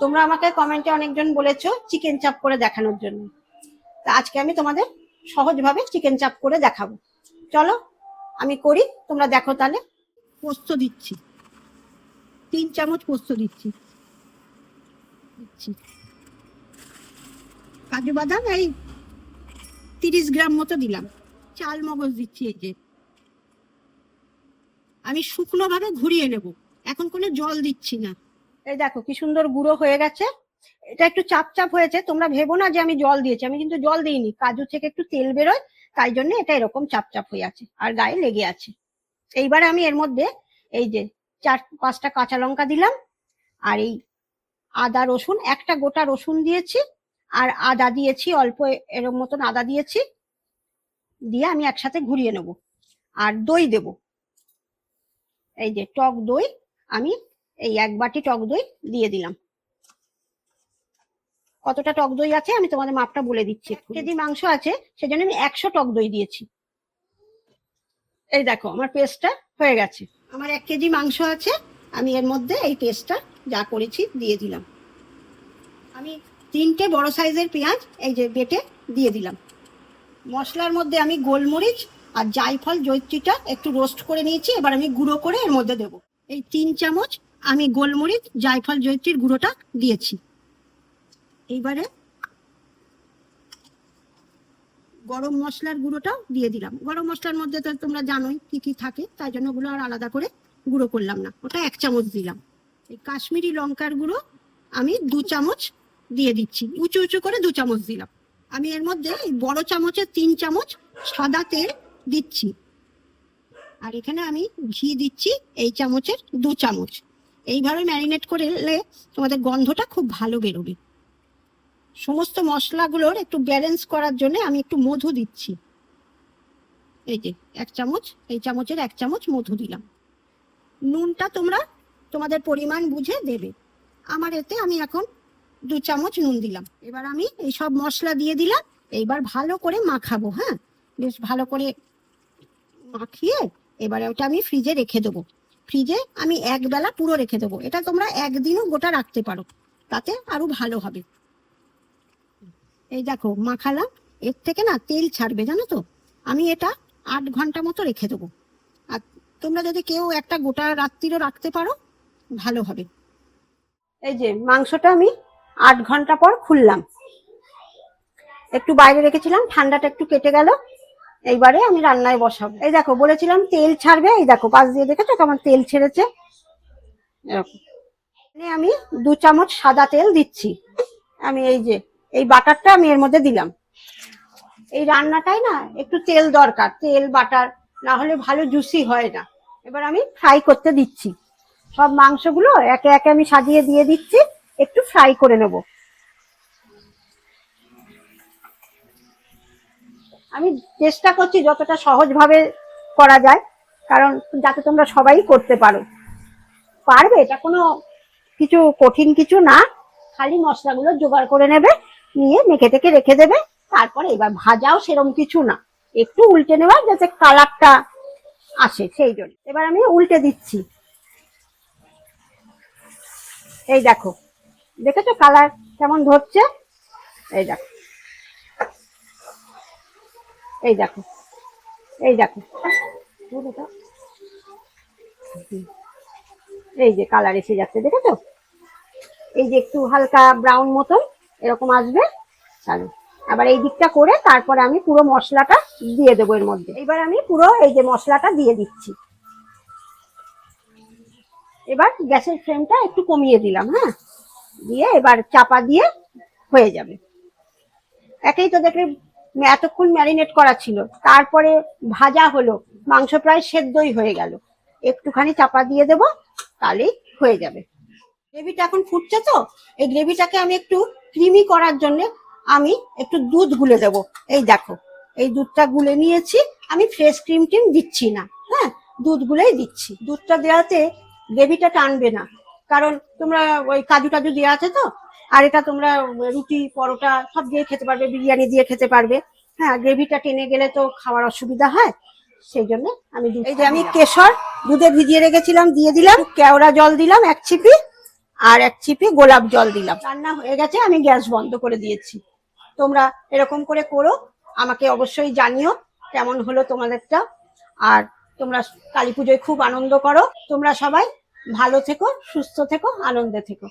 তোমরা আমাকে কমেন্টে অনেকজন বলেছ চিকেন চাপ করে দেখানোর জন্য। তা আজকে আমি তোমাদের সহজভাবে চিকেন চাপ করে দেখাবো। চলো, আমি করি, তোমরা দেখো তাহলে। পোস্ত দিচ্ছি। তিন চামচ পোস্ত দিচ্ছি। দিচ্ছি। কাজু বাদাম এই তিরিশ গ্রাম মতো দিলাম। চাল মগজ দিচ্ছি এই যে। আমি শুকনো ভাবে ঘুরিয়ে নেব। এখন কোনো জল দিচ্ছি না। এই দেখো কি সুন্দর গুঁড়ো হয়ে গেছে। এটা একটু চাপ চাপ হয়েছে, তোমরা ভেবো না যে আমি জল দিয়েছি, আমি কিন্তু জল দিইনি, কাজু থেকে একটু তেল বেরোয়, তাই জন্য এটা এরকম চাপ চাপ হয়ে আছে আর গায়ে লেগে আছে। এইবারে আমি এর মধ্যে এই যে চার, পাঁচটা কাঁচা লঙ্কা দিলাম, আর এই আদা রসুন, একটা গোটা রসুন দিয়েছি, আর আদা দিয়েছি, অল্প এরম মতন আদা দিয়েছি, দিয়ে আমি একসাথে ঘুরিয়ে নেব, আর দই দেব। এই যে টক দই, আমি এই এক বাটি টক দই দিয়ে দিলাম। কতটা টক দই আছে আমি তোমাদের মাপটা বলে দিচ্ছি। কেজি মাংস আছে সেজন্য আমি একশো টক দই দিয়েছি। এই দেখো আমার পেস্টটা হয়ে গেছে। আমার এক কেজি মাংস আছে আমি এর মধ্যে এই পেস্টটা যা করেছি দিয়ে দিলাম। আমি তিনটে বড় সাইজের পেঁয়াজ এই যে বেটে দিয়ে দিলাম। মশলার মধ্যে আমি গোলমরিচ আর জায়ফল জৈত্রীটা একটু রোস্ট করে নিয়েছি এবার আমি গুঁড়ো করে এর মধ্যে দেব। এই তিন চামচ আমি গোলমরিচ, জায়ফল জৈত্রীর গুঁড়োটা দিয়েছি। এইবারে গরম মশলার গুঁড়োটা দিয়ে দিলাম। গরম মশলার মধ্যে তো তোমরা জানোই কি কি থাকে, তাই জন্য ওগুলো আর আলাদা করে গুঁড়ো করলাম না। ওটা এক চামচ দিলাম। এই কাশ্মীরি লঙ্কার গুঁড়ো আমি দু চামচ দিয়ে দিচ্ছি। উঁচু উঁচু করে দু চামচ দিলাম। আমি এর মধ্যে বড় চামচের তিন চামচ সাদা তেল দিচ্ছি। আর এখানে আমি ঘি দিচ্ছি এই চামচের দু চামচ। এইভাবে ম্যারিনেট করলে তোমাদের গন্ধটা খুব ভালো বেরোবে। সমস্ত মশলাগুলোর একটু ব্যালেন্স করার জন্য আমি একটু মধু দিচ্ছি। এই যে, এক চামচ, এই চামচের এক চামচ মধু দিলাম। নুনটা তোমরা তোমাদের পরিমাণ বুঝে দেবে। আমার এতে আমি এখন দু চামচ নুন দিলাম। এবার আমি এই সব মশলা দিয়ে দিলাম। এইবার ভালো করে মাখাবো হ্যাঁ? বেশ ভালো করে মাখিয়ে এবারে ওটা আমি ফ্রিজে রেখে দেবো। ফ্রিজে আমি এক বেলা পুরো রেখে দেবো। এটা তোমরা একদিনও গোটা রাখতে পারো। তাতে আরও ভালো হবে। এই দেখো, মাখালাম। এর থেকে না তেল ছাড়বে, জানো তো? আমি এটা আট ঘণ্টা মতো রেখে দেবো। আর তোমরা যদি কেউ একটা গোটা রাত্রিরও রাখতে পারো, ভালো হবে। এই যে, মাংসটা আমি আট ঘণ্টা পর খুললাম। একটু বাইরে রেখেছিলাম, ঠান্ডাটা একটু কেটে গেল। এইবারে আমি রান্নায় বসাবো। এই দেখো, বলেছিলাম তেল ছাড়বে, এই দেখো, পাশ দিয়ে দেখেছ কেমন তেল ছেড়েছে? এরকম। আমি দু চামচ সাদা তেল দিচ্ছি। আমি এই যে, এই বাটারটা আমি এর মধ্যে দিলাম। এই রান্নাটাই না একটু তেল দরকার, তেল, বাটার, না হলে ভালো জুসি হয় না। এবার আমি ফ্রাই করতে দিচ্ছি। সব মাংসগুলো একে একে আমি সাজিয়ে দিয়ে দিচ্ছি, একটু ফ্রাই করে নেব। আমি চেষ্টা করছি যতটা সহজভাবে করা যায়, কারণ যাতে তোমরা সবাই করতে পারো। পারবে, এটা কোনো কিছু কঠিন কিছু না। খালি মশলাগুলো জোগাড় করে নেবে, নিয়ে মেখে টেকে রেখে দেবে, তারপরে এবার ভাজাও সেরম কিছু না। একটু উল্টে নেওয়া যাতে কালারটা আসে, সেই জন্য। এবার আমি উল্টে দিচ্ছি। এই দেখো, দেখেছ কালার কেমন ধরছে? এই দেখো। এই দেখো। এই দেখো। এই যে কালার এসে যাচ্ছে, দেখেছ? এই যে একটু হালকা ব্রাউন মতন, এরকম আসবে। চালু, আবার এই দিকটা করে তারপরে আমি পুরো মশলাটা দিয়ে দেবো এর মধ্যে। এবার আমি পুরো এই যে মশলাটা দিয়ে দিচ্ছি। এবার গ্যাসের ফ্লেমটা একটু কমিয়ে দিলাম হ্যাঁ? দিয়ে এবার চাপা দিয়ে হয়ে যাবে। একেই তো দেখলে এতক্ষণ ম্যারিনেট করা ছিল। তারপরে ভাজা হলো। মাংস প্রায় সেদ্ধই হয়ে গেল। একটুখানি চাপা দিয়ে দেব, তাহলেই হয়ে যাবে। গ্রেভিটা এখন ফুটছে তো? এই গ্রেভিটাকে আমি একটু ক্রিমি করার জন্য আমি একটু দুধ গুলে দেব। এই দেখো, এই দুধটা গুলে নিয়েছি। আমি ফ্রেশ ক্রিম টিম দিচ্ছি না। হ্যাঁ দুধ গুলেই দিচ্ছি। দুধটা দেওয়াতে গ্রেভিটা টানবে না। কারণ তোমরা ওই কাজু টাজু দেওয়া আছে তো? আর এটা তোমরা রুটি পরোটা সব দিয়ে খেতে পারবে বিরিয়ানি দিয়ে খেতে পারবে। হ্যাঁ গ্রেভিটা টেনে গেলে তো খাওয়ার অসুবিধা হয়। সেই জন্য আমি এই যে আমি কেশর দুধে ভিজিয়ে রেখেছিলাম দিয়ে দিলাম কেওড়া জল দিলাম এক ছিপি আর এক চিপে গোলাপ জল দিলাম। রান্না হয়ে গেছে আমি গ্যাস বন্ধ করে দিয়েছি। তোমরা এরকম করে করো আমাকে অবশ্যই জানিও কেমন হলো তোমাদেরটা। আর তোমরা কালী পুজোয় খুব আনন্দ করো। তোমরা সবাই ভালো থেকো সুস্থ থেকো আনন্দে থেকো।